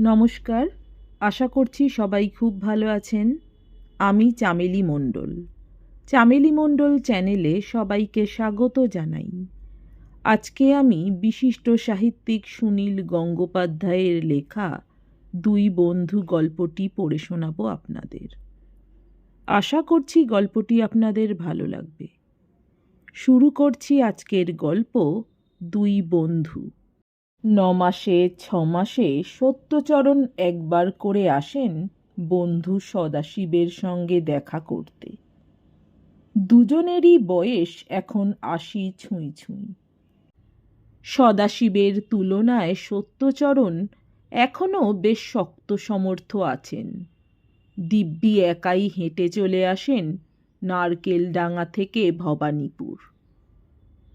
নমস্কার, আশা করছি সবাই খুব ভালো আছেন। আমি চামেলি মণ্ডল। চামেলি মণ্ডল চ্যানেলে সবাইকে স্বাগত জানাই। আজকে আমি বিশিষ্ট সাহিত্যিক সুনীল গঙ্গোপাধ্যায়ের লেখা দুই বন্ধু গল্পটি পড়ে শোনাবো আপনাদের। আশা করছি গল্পটি আপনাদের ভালো লাগবে। শুরু করছি আজকের গল্প দুই বন্ধু। ন মাসে, ছ মাসে সত্যচরণ একবার করে আসেন বন্ধু সদাশিবের সঙ্গে দেখা করতে। দুজনেরই বয়স এখন আশি ছুঁই ছুঁই। সদাশিবের তুলনায় সত্যচরণ এখনও বেশ শক্ত সমর্থ আছেন। দিব্যি একাই হেঁটে চলে আসেন নারকেল ডাঙা থেকে ভবানীপুর।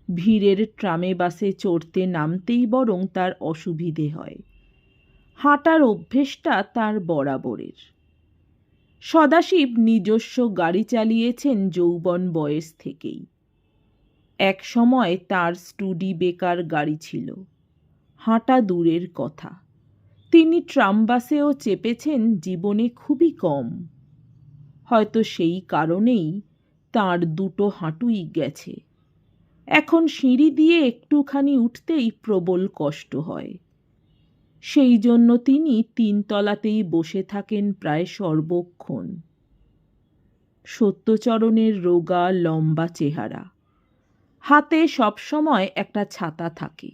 ভিড়ের ট্রামে বাসে চড়তে নামতেই বরং তার অসুবিধে হয়। হাঁটার অভ্যেসটা তার বরাবরের। সদাশিব নিজস্ব গাড়ি চালিয়েছেন যৌবন বয়স থেকেই। এক সময় তার স্টুডি বেকার গাড়ি ছিল। হাঁটা দূরের কথা। তিনি ট্রাম বাসেও চেপেছেন জীবনে খুবই কম। হয়তো সেই কারণেই তার দুটো হাঁটুই গেছে। এখন সিঁড়ি দিয়ে একটুখানি উঠতেই প্রবল কষ্ট হয়। সেই জন্য তিনি তিনতলাতেই বসে থাকেন প্রায় সর্বক্ষণ। সত্যচরণের রোগা, লম্বা চেহারা। হাতে সবসময় একটা ছাতা থাকে।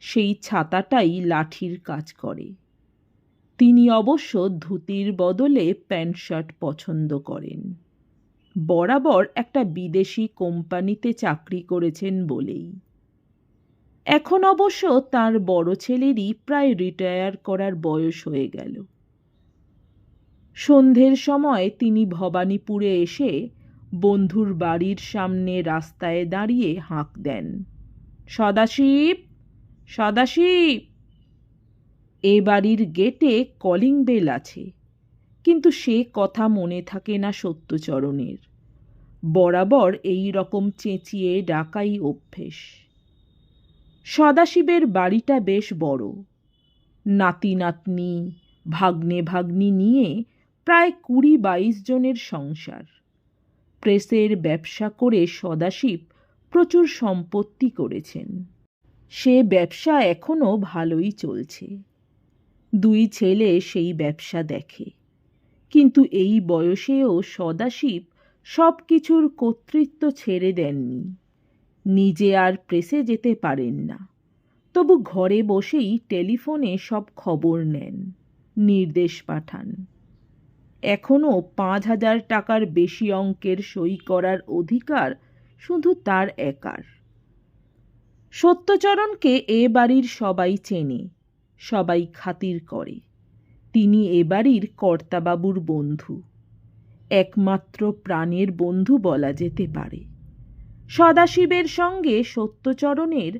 সেই ছাতাটাই লাঠির কাজ করে। তিনি অবশ্য ধুতির বদলে প্যান্ট শার্ট পছন্দ করেন। বরাবর একটা বিদেশি কোম্পানিতে চাকরি করেছেন বলেই। এখন অবশ্য তার বড় ছেলেরই প্রায় রিটায়ার করার বয়স হয়ে গেল। সন্ধ্যের সময় তিনি ভবানীপুরে এসে বন্ধুর বাড়ির সামনে রাস্তায় দাঁড়িয়ে হাঁক দেন। সদাশিব সদাশিব! এ বাড়ির গেটে কলিং বেল আছে। কিন্তু সে কথা মনে থাকে না সত্যচরণের। বরাবর এই রকম চেঁচিয়ে ডাকাই অভ্যেস। সদাশিবের বাড়িটা বেশ বড়। নাতি নাতনি, ভাগ্নে ভাগ্নি নিয়ে প্রায় কুড়ি বাইশ জনের সংসার। প্রেসের ব্যবসা করে সদাশিব প্রচুর সম্পত্তি করেছেন। সে ব্যবসা এখনও ভালোই চলছে। দুই ছেলে সেই ব্যবসা দেখে। কিন্তু এই বয়সেও সদাশিব সব কিছুর কর্তৃত্ব ছেড়ে দেননি। নিজে আর প্রেসে যেতে পারেন না। তবু ঘরে বসেই টেলিফোনে সব খবর নেন, নির্দেশ পাঠান। এখনও পাঁচ হাজার টাকার বেশি অঙ্কের সই করার অধিকার শুধু তার একার। সত্যচরণকে এ বাড়ির সবাই চেনে, সবাই খাতির করে। তিনি এ বাড়ির কর্তাবাবুর বন্ধু। একমাত্র প্রাণের বন্ধু বলা যেতে পারে। সদাশিবের সঙ্গে সত্যচরণের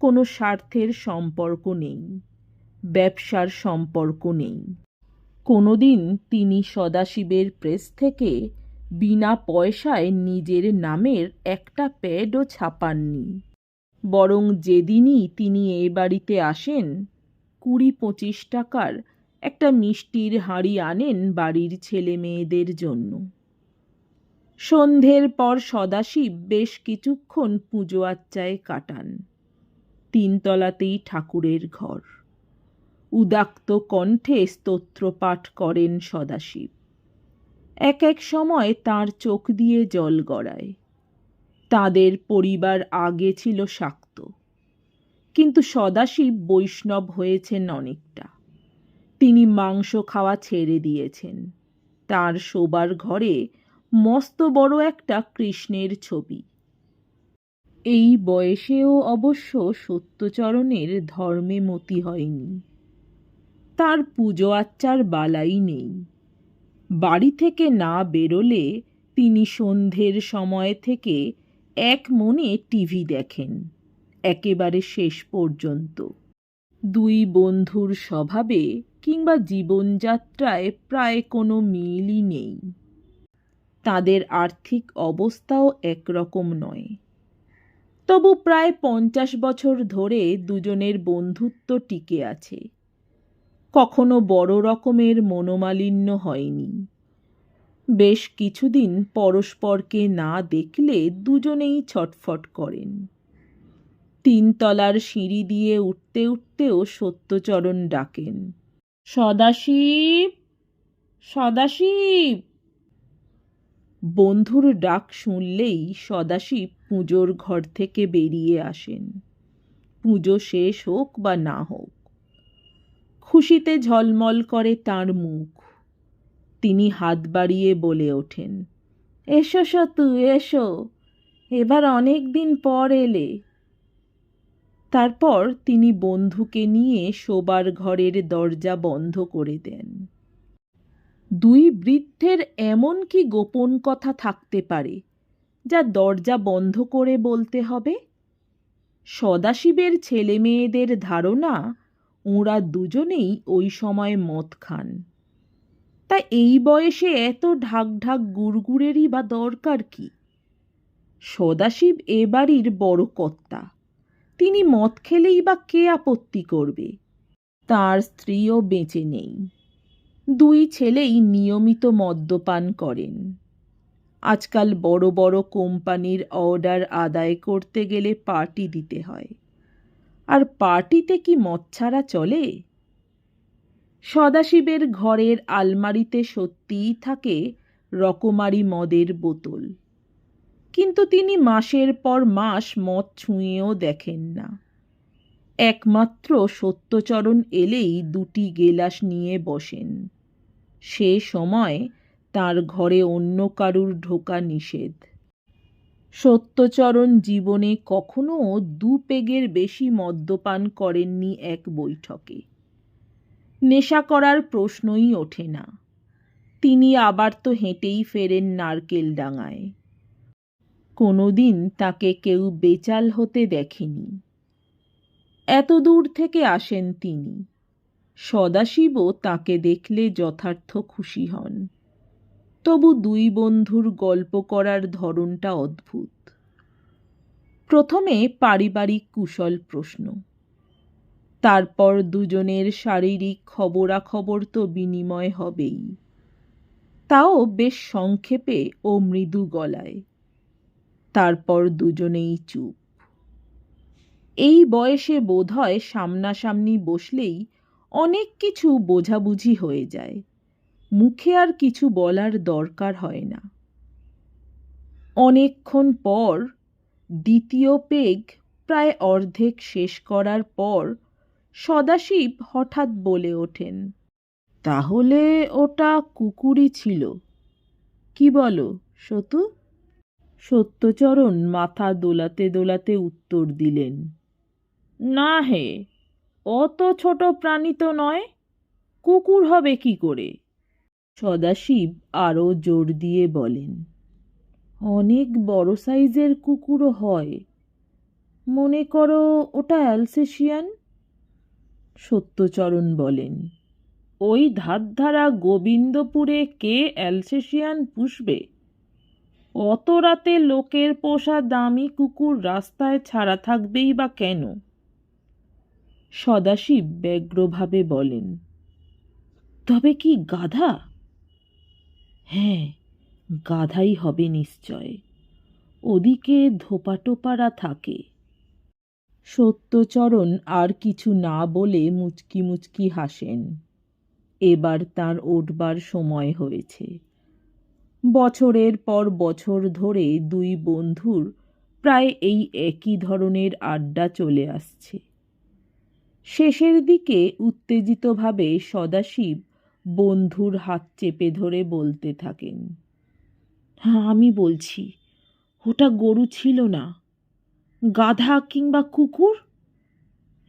কোনো স্বার্থের সম্পর্ক নেই, ব্যবসার সম্পর্ক নেই। কোনোদিন তিনি সদাশিবের প্রেস থেকে বিনা পয়সায় নিজের নামের একটা প্যাডও ছাপাননি। বরং যেদিনই তিনি এ বাড়িতে আসেন, কুড়ি পঁচিশ টাকার একটা মিষ্টির হাঁড়ি আনেন বাড়ির ছেলে মেয়েদের জন্য। সন্ধ্যের পর সদাশিব বেশ কিছুক্ষণ পুজো আচ্চায় কাটান। তিনতলাতেই ঠাকুরের ঘর। উদাক্ত কণ্ঠে স্তোত্র পাঠ করেন সদাশিব। এক এক সময় তার চোখ দিয়ে জল গড়ায়। তাদের পরিবার আগে ছিল শাক্ত। কিন্তু সদাশিব বৈষ্ণব হয়েছেন অনেকটা। তিনি মাংস খাওয়া ছেড়ে দিয়েছেন। তার শোবার ঘরে মস্ত বড় একটা কৃষ্ণের ছবি। এই বয়সেও অবশ্য সত্যচরণের ধর্মে মতি হয়নি। তার পুজো আচ্চার বালাই নেই। বাড়ি থেকে না বেরোলে তিনি সন্ধ্যের সময় থেকে এক মনে টিভি দেখেন, একেবারে শেষ পর্যন্ত। দুই বন্ধুর স্বভাবে কিংবা জীবনযাত্রায় প্রায় কোনো মিলই নেই। তাদের আর্থিক অবস্থাও একরকম নয়। তবু প্রায় পঞ্চাশ বছর ধরে দুজনের বন্ধুত্ব টিকে আছে। কখনো বড় রকমের মনোমালিন্য হয়নি। বেশ কিছুদিন পরস্পরকে না দেখলে দুজনেই ছটফট করেন। তিনতলার সিঁড়ি দিয়ে উঠতে উঠতেও সত্যচরণ ডাকেন। সদাশিব সদাশিব! বন্ধুর ডাক শুনলেই সদাশিব পুজোর ঘর থেকে বেরিয়ে আসেন। পুজো শেষ হোক বা না হোক, খুশিতে ঝলমল করে তার মুখ। তিনি হাত বাড়িয়ে বলে ওঠেন, এসো সতু, এসো, এবার অনেক দিন পর এলে তারপর তিনি বন্ধুকে নিয়ে শোবার ঘরের দরজা বন্ধ করে দেন। দুই বৃদ্ধের এমন কি গোপন কথা থাকতে পারে, যা দরজা বন্ধ করে বলতে হবে? সদাশিবের ছেলে মেয়েদের ধারণা, ওঁরা দুজনেই ওই সময় মদ খান। তা এই বয়সে এত ঢাক ঢাক গুড়গুড়েরই বা দরকার কি? সদাশিব এ বাড়ির বড় কর্তা। তিনি মদ খেলেই বা কে আপত্তি করবে? তার স্ত্রীও বেঁচে নেই। দুই ছেলেই নিয়মিত মদ্যপান করেন। আজকাল বড় বড় কোম্পানির অর্ডার আদায় করতে গেলে পার্টি দিতে হয়। আর পার্টিতে কি মদ ছাড়া চলে? সদাশিবের ঘরের আলমারিতে সত্যিই থাকে রকমারি মদের বোতল। কিন্তু তিনি মাসের পর মাস মদ ছুঁয়েও দেখেন না। একমাত্র সত্যচরণ এলেই দুটি গেলাস নিয়ে বসেন। সে সময় তার ঘরে অন্য কারুর ঢোকা নিষেধ। সত্যচরণ জীবনে কখনো দু পেগের বেশি মদ্যপান করেননি এক বৈঠকে। নেশা করার প্রশ্নই ওঠে না। তিনি আবার তো হেঁটেই ফেরেন নারকেল ডাঙায়। কোনোদিন তাকে কেউ বেচাল হতে দেখেনি। এত দূর থেকে আসেন তিনি। সদাশিবও তাকে দেখলে যথার্থ খুশি হন। তবু দুই বন্ধুর গল্প করার ধরনটা অদ্ভুত। প্রথমে পারিবারিক কুশল প্রশ্ন। তারপর দুজনের শারীরিক খবরাখবর তো বিনিময় হবেই। তাও বেশ সংক্ষেপে ও মৃদু গলায়। তারপর দুজনেই চুপ। এই বয়সে বোধহয় সামনাসামনি বসলেই অনেক কিছু বোঝাবুঝি হয়ে যায়। মুখে আর কিছু বলার দরকার হয় না। অনেকক্ষণ পর দ্বিতীয় পেগ প্রায় অর্ধেক শেষ করার পর সদাশিব হঠাৎ বলে ওঠেন, তাহলে ওটা কুকুরই ছিল। কি বলো, সতু? সত্যচরণ মাথা দোলাতে দোলাতে উত্তর দিলেন, না হে, অত ছোট প্রাণী তো নয়, কুকুর হবে কি করে? সদাশিব আরও জোর দিয়ে বলেন, অনেক বড় সাইজের কুকুরও হয়। মনে করো ওটা অ্যালসেশিয়ান? সত্যচরণ বলেন, ওই ধারধারা গোবিন্দপুরে কে অ্যালসেশিয়ান পুষবে? অত রাতে লোকের পোষা দামি কুকুর রাস্তায় ছাড়া থাকবেই বা কেন? সদাশিব ব্যগ্রভাবে বলেন, তবে কি গাধা? হ্যাঁ গাধাই হবে নিশ্চয়। ওদিকে ধোপাটোপারা থাকে। সত্যচরণ আর কিছু না বলে মুচকি মুচকি হাসেন। এবার তার উঠবার সময় হয়েছে। বছরের পর বছর ধরে দুই বন্ধুর প্রায় এই একই ধরনের আড্ডা চলে আসছে। শেষের দিকে উত্তেজিতভাবে সদাশিব বন্ধুর হাত চেপে ধরে বলতে থাকেন হ্যাঁ আমি বলছি, ওটা গরু ছিল না। গাধা কিংবা কুকুর?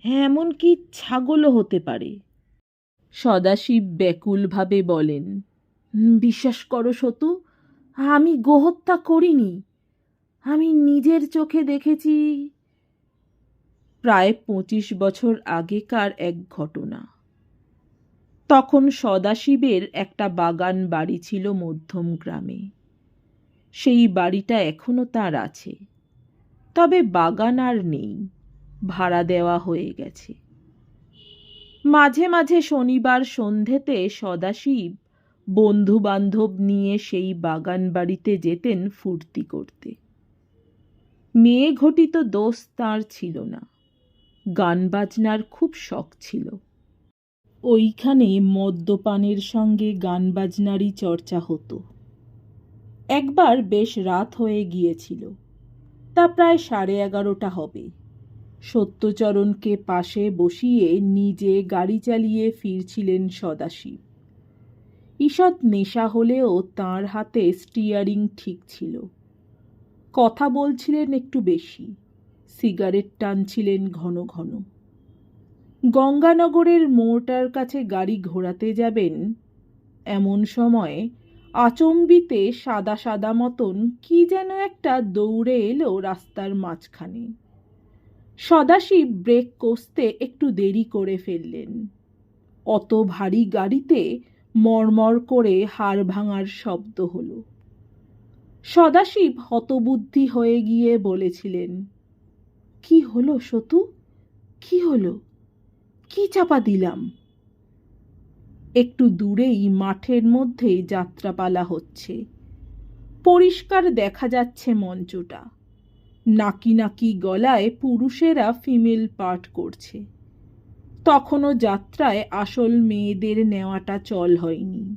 হ্যাঁ এমনকি ছাগলও হতে পারে। সদাশিব ব্যাকুলভাবে বলেন বিশ্বাস করো সতু, আমি গোহত্যা করিনি। আমি নিজের চোখে দেখেছি প্রায় পঁচিশ বছর আগেকার এক ঘটনা। তখন সদাশিবের একটা বাগান বাড়ি ছিল মধ্যম গ্রামে। সেই বাড়িটা এখনও তার আছে। তবে বাগান আর নেই, ভাড়া দেওয়া হয়ে গেছে। মাঝে মাঝে শনিবার সন্ধেতে সদাশিব বন্ধু বান্ধব নিয়ে সেই বাগান বাড়িতে যেতেন ফুর্তি করতে। মেয়ে ঘটিত দোষ তাঁর ছিল না। গান বাজনার খুব শখ ছিল। ওইখানে মদ্যপানের সঙ্গে গান বাজনারই চর্চা হতো। একবার বেশ রাত হয়ে গিয়েছিল। তা প্রায় সাড়ে এগারোটা হবে। সত্যচরণকে পাশে বসিয়ে নিজে গাড়ি চালিয়ে ফিরছিলেন সদাশিব। ঈষৎ নেশা হলেও তার হাতে স্টিয়ারিং ঠিক ছিল। কথা বলছিলেন একটু বেশি, সিগারেট টানছিলেন ঘন ঘন। গঙ্গানগরের মোড়টার কাছে গাড়ি ঘোরাতে যাবেন, এমন সময় আচম্বিতে সাদা সাদা মতন কি যেন একটা দৌড়ে এলো রাস্তার মাঝখানে। সদাশিব ব্রেক কষতে একটু দেরি করে ফেললেন। অত ভারী গাড়িতে মরমর করে হাড় ভাঙার শব্দ হলো। সদাশিব হতবুদ্ধি হয়ে গিয়ে বলেছিলেন, কি হলো সতু? কি হলো? কি চাপা দিলাম? একটু দূরেই মাঠের মধ্যেই যাত্রাপালা হচ্ছে। পরিষ্কার দেখা যাচ্ছে মঞ্চটা। নাকি নাকি গলায় পুরুষেরা ফিমেল পার্ট করছে। তখনও যাত্রায় আসল মেয়েদের নেওয়াটা চল হয়নি।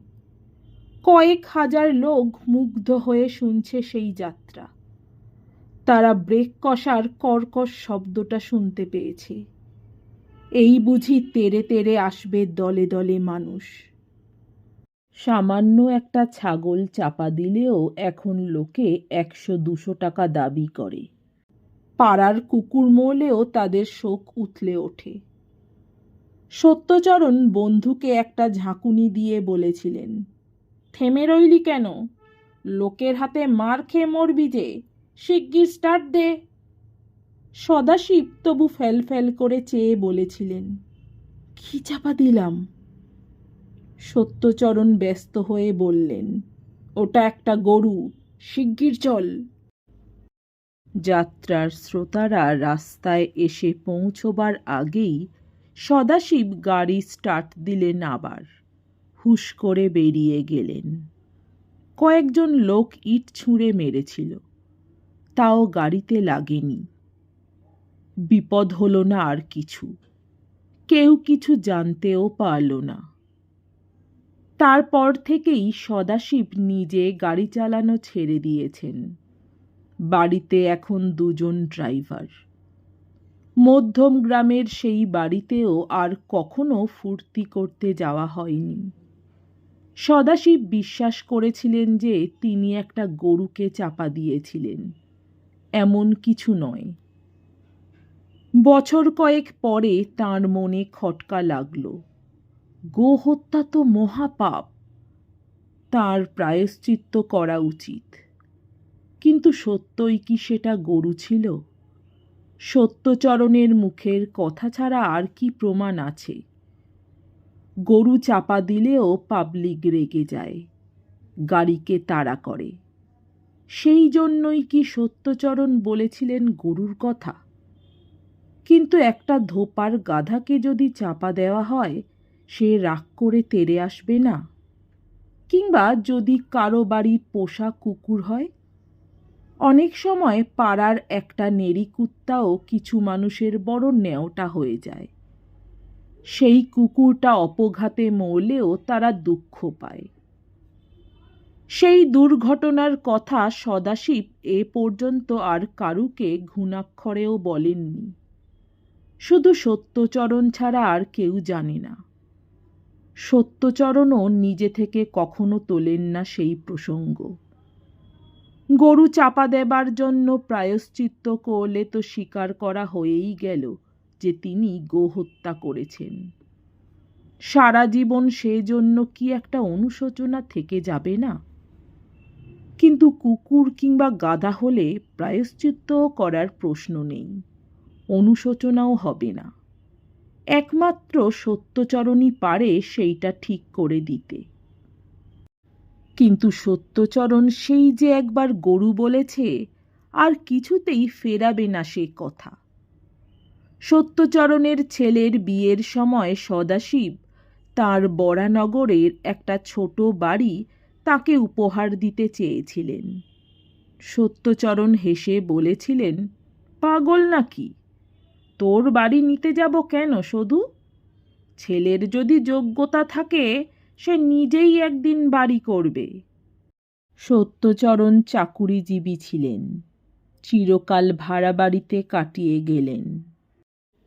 কয়েক হাজার লোক মুগ্ধ হয়ে শুনছে সেই যাত্রা। তারা ব্রেক কষার কর্কশ শব্দটা শুনতে পেয়েছে। এই বুঝি তেরে তেরে আসবে দলে দলে মানুষ। সামান্য একটা ছাগল চাপা দিলেও এখন লোকে একশো দুশো টাকা দাবি করে। পাড়ার কুকুর মরলেও তাদের শোক উথলে ওঠে। সত্যচরণ বন্ধুকে একটা ঝাঁকুনি দিয়ে বলেছিলেন, থেমে রইলি কেন? লোকের হাতে মার খেয়ে মরবি যে, শিগগির স্টার্ট দে। সদাশিব তবু ফেল ফেল করে চেয়ে বলেছিলেন, কি চাপা দিলাম? সত্যচরণ ব্যস্ত হয়ে বললেন, ওটা একটা গরু, শিগগির চল। যাত্রার শ্রোতারা রাস্তায় এসে পৌঁছবার আগেই সদাশিব গাড়ি স্টার্ট দিলেন আবার। হুশ করে বেরিয়ে গেলেন। কয়েকজন লোক ইট ছুঁড়ে মেরেছিল। তাও গাড়িতে লাগেনি। বিপদ হলো না আর কিছু। কেউ কিছু জানতেও পারল না। তারপর থেকেই সদাশিব নিজে গাড়ি চালানো ছেড়ে দিয়েছেন। বাড়িতে এখন দুজন ড্রাইভার। মধ্যম গ্রামের সেই বাড়িতেও আর কখনো ফুর্তি করতে যাওয়া হয়নি। সদাশিব বিশ্বাস করেছিলেন যে তিনি একটা গরুকে চাপা দিয়েছিলেন। এমন কিছু নয়। বছর কয়েক পরে তার মনে খটকা লাগল। গো হত্যা তো মহাপাপ। তার প্রায়শ্চিত্ত করা উচিত। কিন্তু সত্যই কি সেটা গরু ছিল? সত্যচরণের মুখের কথা ছাড়া আর কি প্রমাণ আছে? গরু চাপা দিলেও পাবলিক রেগে যায়, গাড়িকে তাড়া করে। সেই জন্যই কি সত্যচরণ বলেছিলেন গরুর কথা? কিন্তু একটা ধোপার গাধাকে যদি চাপা দেওয়া হয়, সে রাগ করে তেড়ে আসবে না? কিংবা যদি কারও বাড়ির পোষা কুকুর হয় অনেক সময় পাড়ার একটা নেড়ি কুত্তাও কিছু মানুষের বড় ন্যাওটা হয়ে যায়। সেই কুকুরটা অপঘাতে মরলেও তারা দুঃখ পায়। সেই দুর্ঘটনার কথা সদাশিব এ পর্যন্ত আর কারুকে ঘুণাক্ষরেও বলেননি। শুধু সত্যচরণ ছাড়া আর কেউ জানে না। সত্যচরণও নিজে থেকে কখনো তোলেন না সেই প্রসঙ্গ। গরু চাপা দেবার জন্য প্রায়শ্চিত্ত করলে তো স্বীকার করা হয়েই গেল যে তিনি গোহত্যা করেছেন। সারা জীবন সেজন্য কি একটা অনুশোচনা থেকে যাবে না? কিন্তু কুকুর কিংবা গাধা হলে প্রায়শ্চিত্ত করার প্রশ্ন নেই, অনুশোচনাও হবে না। একমাত্র সত্যচরণই পারে সেইটা ঠিক করে দিতে। কিন্তু সত্যচরণ সেই যে একবার গরু বলেছে, আর কিছুতেই ফেরাবে না সে কথা। সত্যচরণের ছেলের বিয়ের সময় সদাশিব তার বরানগরের একটা ছোট বাড়ি তাকে উপহার দিতে চেয়েছিলেন। সত্যচরণ হেসে বলেছিলেন, পাগল নাকি? তোর বাড়ি নিতে যাব কেন শুধু ছেলের যদি যোগ্যতা থাকে সে নিজেই একদিন বাড়ি করবে। সত্যচরণ চাকুরিজীবী ছিলেন, চিরকাল ভাড়া বাড়িতে কাটিয়ে গেলেন।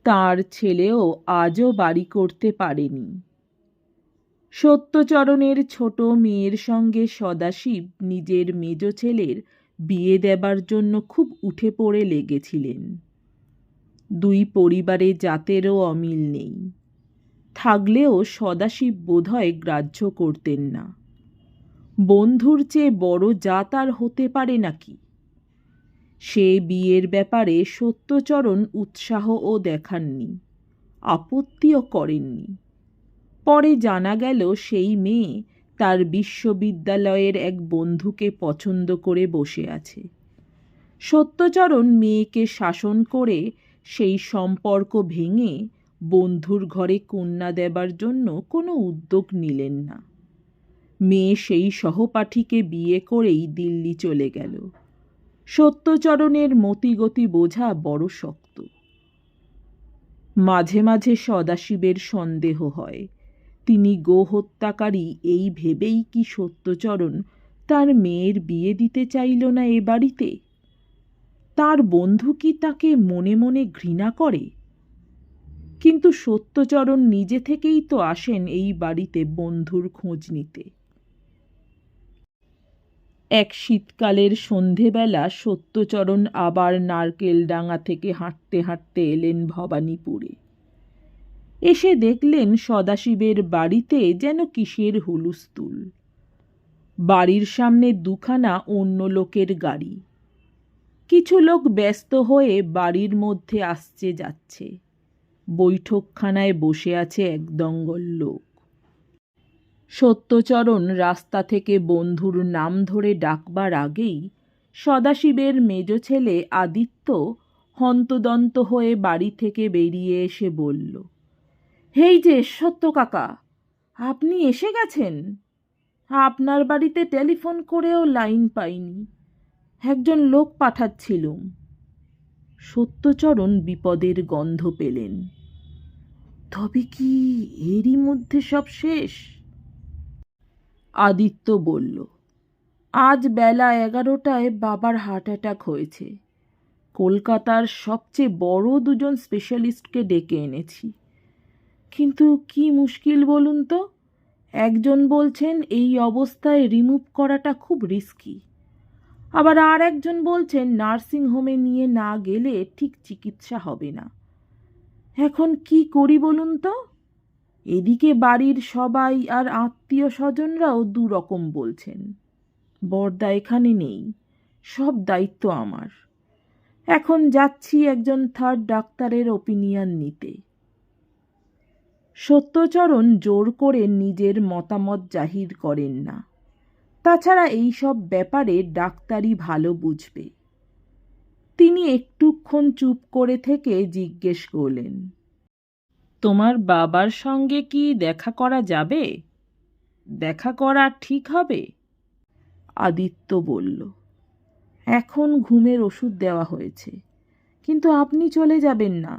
তার ছেলেও আজও বাড়ি করতে পারেনি। সত্যচরণের ছোট মেয়ের সঙ্গে সদাশিব নিজের মেজ ছেলের বিয়ে দেবার জন্য খুব উঠে পড়ে লেগেছিলেন। দুই পরিবারে জাতেরও অমিল নেই। থাকলেও সদাশিব বোধহয় গ্রাহ্য করতেন না। বন্ধুর চেয়ে বড় জাত আর হতে পারে নাকি? সে বিয়ের ব্যাপারে সত্যচরণ উৎসাহও দেখাননি, আপত্তিও করেননি। পরে জানা গেল সেই মেয়ে তার বিশ্ববিদ্যালয়ের এক বন্ধুকে পছন্দ করে বসে আছে। সত্যচরণ মেয়েকে শাসন করে সেই সম্পর্ক ভেঙে বন্ধুর ঘরে কন্যা দেবার জন্য কোনো উদ্যোগ নিলেন না। মেয়ে সেই সহপাঠীকে বিয়ে করেই দিল্লি চলে গেল। সত্যচরণের মতিগতি বোঝা বড় শক্ত। মাঝে মাঝে সদাশিবের সন্দেহ হয়, তিনি গোহত্যাকারী এই ভেবেই কি সত্যচরণ তার মেয়ের বিয়ে দিতে চাইল না এ বাড়িতে? তার বন্ধু কি তাকে মনে মনে ঘৃণা করে? কিন্তু সত্যচরণ নিজে থেকেই তো আসেন এই বাড়িতে বন্ধুর খোঁজ নিতে। এক শীতকালের সন্ধেবেলা সত্যচরণ আবার নারকেলডাঙ্গা থেকে হাঁটতে হাঁটতে এলেন ভবানীপুরে। এসে দেখলেন সদাশিবের বাড়িতে যেন কিসের হুলুস্তুল বাড়ির সামনে দুখানা অন্য লোকের গাড়ি। কিছু লোক ব্যস্ত হয়ে বাড়ির মধ্যে আসছে যাচ্ছে বৈঠকখানায় বসে আছে এক দঙ্গল লোক। সত্যচরণ রাস্তা থেকে বন্ধুর নাম ধরে ডাকবার আগেই সদাশিবের মেজ ছেলে আদিত্য হন্তদন্ত হয়ে বাড়ি থেকে বেরিয়ে এসে বলল, হেই যে সত্য কাকা, আপনি এসে গেছেন? আপনার বাড়িতে টেলিফোন করেও লাইন পাইনি। একজন লোক পাঠাচ্ছিলুম। সত্যচরণ বিপদের গন্ধ পেলেন। তবে কি এরই মধ্যে সব শেষ? আদিত্য বলল, আজ বেলা এগারোটায় বাবার হার্ট অ্যাটাক হয়েছে। কলকাতার সবচেয়ে বড় দুজন স্পেশালিস্টকে ডেকে এনেছি। কিন্তু কি মুশকিল বলুন তো? একজন বলছেন এই অবস্থায় রিমুভ করাটা খুব রিস্কি আবার আর একজন বলছেন নার্সিং হোমে নিয়ে না গেলে ঠিক চিকিৎসা হবে না। এখন কি করি বলুন তো? এদিকে বাড়ির সবাই আর আত্মীয় স্বজনরাও দু রকম বলছেন। বর্দা এখানে নেই, সব দায়িত্ব আমার। এখন যাচ্ছি একজন থার্ড ডাক্তারের ওপিনিয়ন নিতে। সত্যচরণ জোর করে নিজের মতামত জাহির করেন না। তাছাড়া এই সব ব্যাপারে ডাক্তারই ভালো বুঝবে। তিনি একটুক্ষণ চুপ করে থেকে জিজ্ঞেস করলেন, তোমার বাবার সঙ্গে কি দেখা করা যাবে? দেখা করা ঠিক হবে? আদিত্য বলল, এখন ঘুমের ওষুধ দেওয়া হয়েছে, কিন্তু আপনি চলে যাবেন না।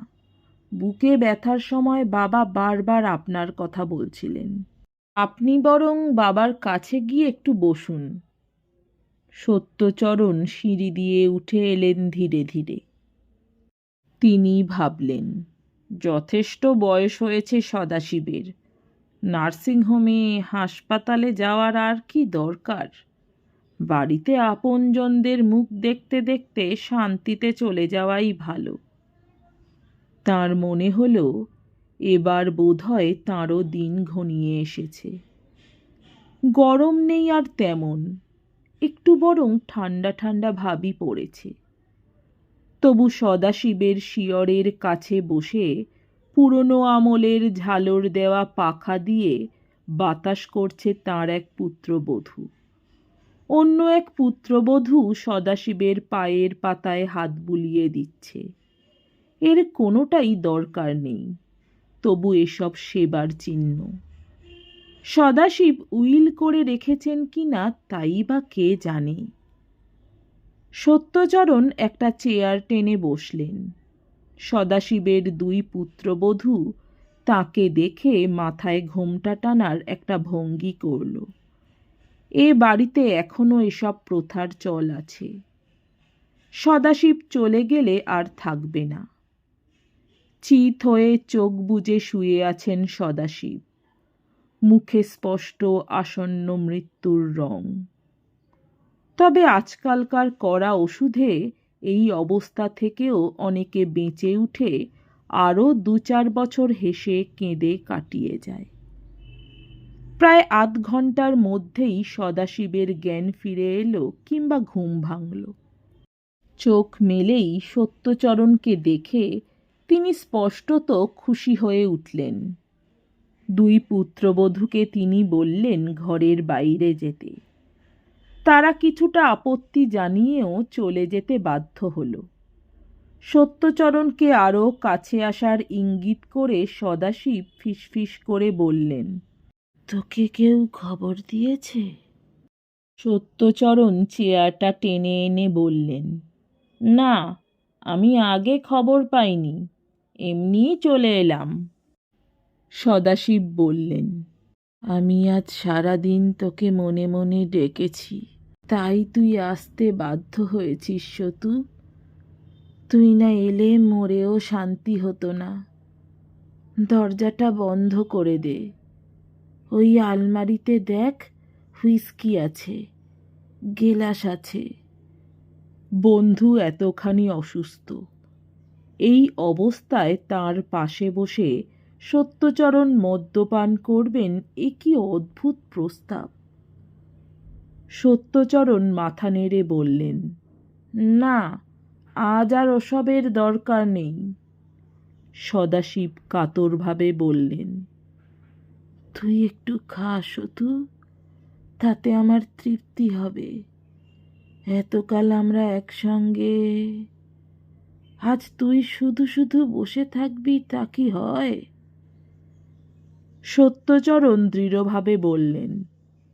বুকে ব্যথার সময় বাবা বারবার আপনার কথা বলছিলেন। আপনি বরং বাবার কাছে গিয়ে একটু বসুন। সত্যচরণ সিঁড়ি দিয়ে উঠে এলেন ধীরে ধীরে। তিনি ভাবলেন, যথেষ্ট বয়স হয়েছে সদাশিবের। নার্সিংহোমে হাসপাতালে যাওয়ার আর কি দরকার? বাড়িতে আপনজনদের মুখ দেখতে দেখতে শান্তিতে চলে যাওয়াই ভালো। তার মনে হলো, এবার বোধহয় তাঁরও দিন ঘনিয়ে এসেছে। গরম নেই আর তেমন। একটু বরং ঠান্ডা ঠান্ডা ভাবই পড়েছে। তবু সদাশিবের শিয়রের কাছে বসে পুরনো আমলের ঝালর দেওয়া পাখা দিয়ে বাতাস করছে তার এক পুত্রবধূ। অন্য এক পুত্রবধূ সদাশিবের পায়ের পাতায় হাত বুলিয়ে দিচ্ছে। এর কোনোটাই দরকার নেই। তবু এসব সেবার চিহ্ন। সদাশিব উইল করে রেখেছেন কি না তাই বা কে জানে। সত্যচরণ একটা চেয়ার টেনে বসলেন। সদাশিবের দুই পুত্রবধূ তাকে দেখে মাথায় ঘোমটা টানার একটা ভঙ্গি করল। এ বাড়িতে এখনও এসব প্রথার চল আছে। সদাশিব চলে গেলে আর থাকবে না। চিত হয়ে চোখ বুজে শুয়ে আছেন সদাশিব। মুখে স্পষ্ট আসন্ন মৃত্যুর রং। তবে আজকালকার কড়া ওষুধে এই অবস্থা থেকেও অনেকে বেঁচে উঠে আরও দু চার বছর হেসে কেঁদে কাটিয়ে যায়। প্রায় আধ ঘণ্টার মধ্যেই সদাশিবের জ্ঞান ফিরে এলো কিংবা ঘুম ভাঙল। চোখ মেলেই সত্যচরণকে দেখে তিনি স্পষ্টত খুশি হয়ে উঠলেন। দুই পুত্রবধূকে তিনি বললেন ঘরের বাইরে যেতে। তারা কিছুটা আপত্তি জানিয়েও চলে যেতে বাধ্য হল। সত্যচরণকে আরও কাছে আসার ইঙ্গিত করে সদাশিব ফিসফিস করে বললেন তোকে কেউ খবর দিয়েছে? সত্যচরণ চেয়ারটা টেনে এনে বললেন না আমি আগে খবর পাইনি এমনিই চলে এলাম। সদাশিব বললেন, আমি আজ সারাদিন তোকে মনে মনে ডেকেছি, তাই তুই আসতে বাধ্য হয়েছিস সতু। তুই না এলে মরেও শান্তি হতো না। দরজাটা বন্ধ করে দে। ওই আলমারিতে দেখ হুইস্কি আছে, গেলাস আছে। বন্ধু এতখানি অসুস্থ। এই অবস্থায় তার পাশে বসে সত্যচরণ মদ্যপান করবেন এ কি অদ্ভুত প্রস্তাব। সত্যচরণ মাথা নেড়ে বললেন, না, আজ আর ওসবের দরকার নেই। সদাশিব কাতরভাবে বললেন, তুই একটু খা সতু তাতে আমার তৃপ্তি হবে। এতকাল আমরা একসঙ্গে, আজ তুই শুধু শুধু বসে থাকবি তা কি হয়? সত্যচরণ দৃঢ়ভাবে বললেন,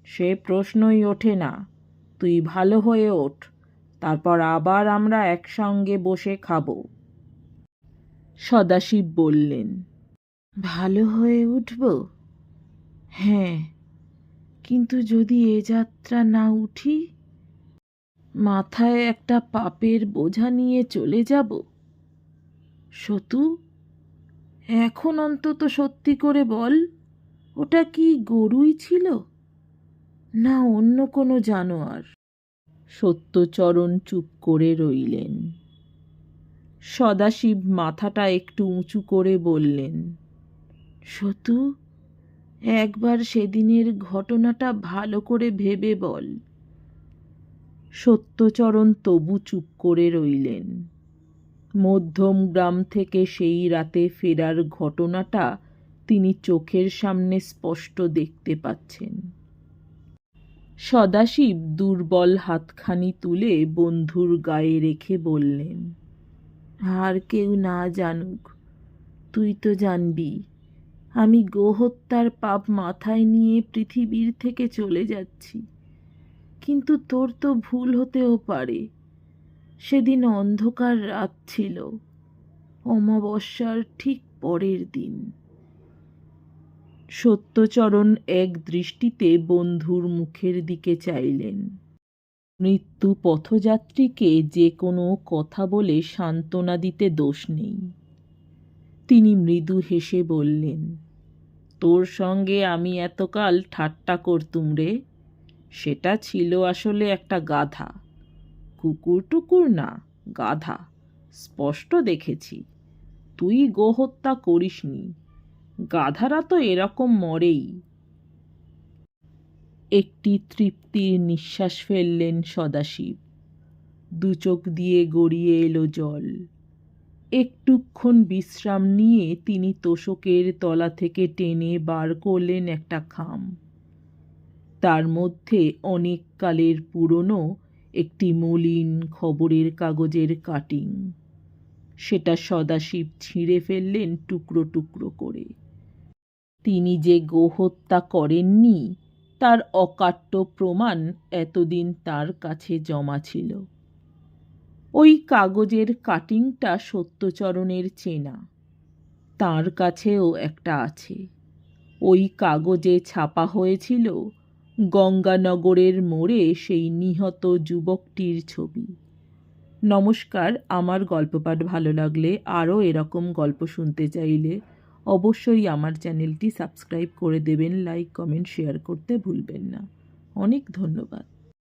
সে প্রশ্নই ওঠে না। তুই ভালো হয়ে ওঠ, তারপর আবার আমরা একসঙ্গে বসে খাব। সদাশিব বললেন, ভালো হয়ে উঠব? হ্যাঁ কিন্তু যদি এ যাত্রা না উঠি, মাথায় একটা পাপের বোঝা নিয়ে চলে যাব? সতু, এখন অন্তত সত্যি করে বল। ওটা কি গরুই ছিল? না, অন্য কোনো জানোয়ার। সত্যচরণ চুপ করে রইলেন। সদাশিব মাথাটা একটু উঁচু করে বললেন, সতু, একবার সেদিনের ঘটনাটা ভালো করে ভেবে বল। সত্যচরণ তবু চুপ করে রইলেন। মধ্যম গ্রাম থেকে সেই রাতে ফেরার ঘটনাটা তিনি চোখের সামনে স্পষ্ট দেখতে পাচ্ছেন। সদাশিব দুর্বল হাতখানি তুলে বন্ধুর গায়ে রেখে বললেন, আর কেউ না জানুক, তুই তো জানবি, আমি গোহত্যার পাপ মাথায় নিয়ে পৃথিবীর থেকে চলে যাচ্ছি। কিন্তু তোর তো ভুল হতেও পারে। সেদিন অন্ধকার রাত ছিল, অমাবস্যার ঠিক পরের দিন। সত্যচরণ এক দৃষ্টিতে বন্ধুর মুখের দিকে চাইলেন। মৃত্যু পথযাত্রীকে যে কোনো কথা বলে সান্ত্বনা দিতে দোষ নেই। তিনি মৃদু হেসে বললেন, তোর সঙ্গে আমি এতকাল ঠাট্টা করতুম রে। সেটা ছিল আসলে একটা গাধা। কুকুর টুকুর না, গাধা। স্পষ্ট দেখেছি। তুই গোহত্যা করিসনি। গাধারা তো এরকম মরেই। একটি তৃপ্তির নিঃশ্বাস ফেললেন সদাশিব। দু চোখ দিয়ে গড়িয়ে এলো জল। একটুক্ষণ বিশ্রাম নিয়ে তিনি তোষকের তলা থেকে টেনে বার করলেন একটা খাম। তার মধ্যে অনেক কালের পুরনো একটি মলিন খবরের কাগজের কাটিং। সেটা সদাশিব ছিঁড়ে ফেললেন টুকরো টুকরো করে। তিনি যে গোহত্যা করেননি, তার অকাট্য প্রমাণ এতদিন তার কাছে জমা ছিল। ওই কাগজের কাটিংটা সত্যচরণের চেনা। তার কাছেও একটা আছে। ওই কাগজে ছাপা হয়েছিল গঙ্গানগরের মোড়ে সেই নিহত যুবকটির ছবি। নমস্কার, আমার গল্পপাঠ ভালো লাগলে আরও এরকম গল্প শুনতে চাইলে অবশ্যই আমার চ্যানেলটি সাবস্ক্রাইব করে দেবেন লাইক কমেন্ট শেয়ার করতে ভুলবেন না। অনেক ধন্যবাদ।